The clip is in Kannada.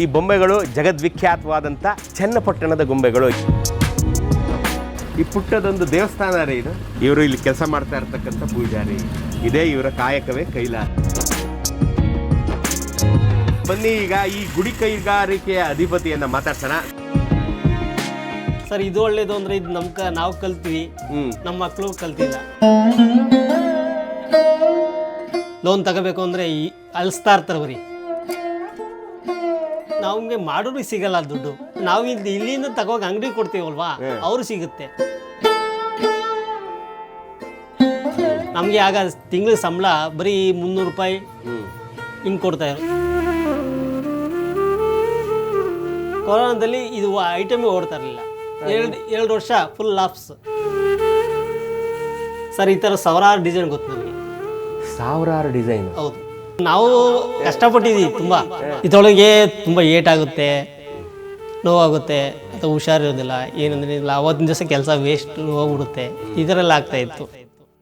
ಈ ಬೊಂಬೆಗಳು ಜಗದ್ವಿಖ್ಯಾತವಾದಂಥ ಚನ್ನಪಟ್ಟಣದ ಗೊಂಬೆಗಳು. ಈ ಪುಟ್ಟದೊಂದು ದೇವಸ್ಥಾನ ರೀ ಇದು. ಇವರು ಇಲ್ಲಿ ಕೆಲಸ ಮಾಡ್ತಾ ಇರ್ತಕ್ಕಂಥ ಪೂಜಾರಿ. ಇದೇ ಇವರ ಕಾಯಕವೇ ಕೈಲಾಸ. ಬನ್ನಿ ಈಗ ಈ ಗುಡಿ ಕೈಗಾರಿಕೆಯ ಅಧಿಪತಿಯನ್ನ ಮಾತಾಡ್ಸೋಣ. ಸರ್ ಇದು ಒಳ್ಳೇದು ಅಂದ್ರೆ ಇದು ನಮ್ ನಾವು ಕಲ್ತೀವಿ. ಹ್ಮ್. ನಮ್ಮ ಮಕ್ಕಳು ಕಲ್ತಿಲ್ಲ. ಲೋನ್ ತಗೋಬೇಕು ಅಂದ್ರೆ ಅಲ್ಸ್ತಾ ಇರ್ತಾರೆ ಬರೀ. ನಮ್ಗೆ ಮಾಡೋರಿಗೆ ಸಿಗಲ್ಲ ದುಡ್ಡು. ನಾವು ಇಲ್ಲಿ ಇಲ್ಲಿಂದ ತಗೋಗಿ ಅಂಗಡಿ ಕೊಡ್ತೀವಲ್ವಾ? ಅವ್ರು ಸಿಗುತ್ತೆ. ನಮಗೆ ಆಗ ತಿಂಗಳ ಸಂಬಳ ಬರೀ ಮುನ್ನೂರು ರೂಪಾಯಿ ಹಿಂಗೆ ಕೊಡ್ತಾ ಇರೋ ಕೊರೋನಾದಲ್ಲಿ ಇದು ಐಟಮೇ ಓಡ್ತಾ ಇರಲಿಲ್ಲ. ಎರಡು ಎರಡು ವರ್ಷ ಫುಲ್ ಲಾಪ್ಸ್ ಸರ್ ಈ ಥರ ಸಾವಿರಾರು ಡಿಸೈನ್ ಗೊತ್ತು ನಮಗೆ. ಸಾವಿರಾರು ಡಿಸೈನ್ ಹೌದು. ನಾವು ಕಷ್ಟಪಟ್ಟಿದ್ದೀವಿ ತುಂಬ. ಇದರೊಳಗೆ ತುಂಬ ಏಟಾಗುತ್ತೆ, ನೋವಾಗುತ್ತೆ ಅಥವಾ ಹುಷಾರಿರೋದಿಲ್ಲ, ಏನಂದ್ರೆ ಇಲ್ಲ, ಅವತ್ತಿನ ದಿವಸ ಕೆಲಸ ವೇಸ್ಟ್ ಹೋಗ್ಬಿಡುತ್ತೆ ಥರ ಆಗ್ತಾ ಇತ್ತು.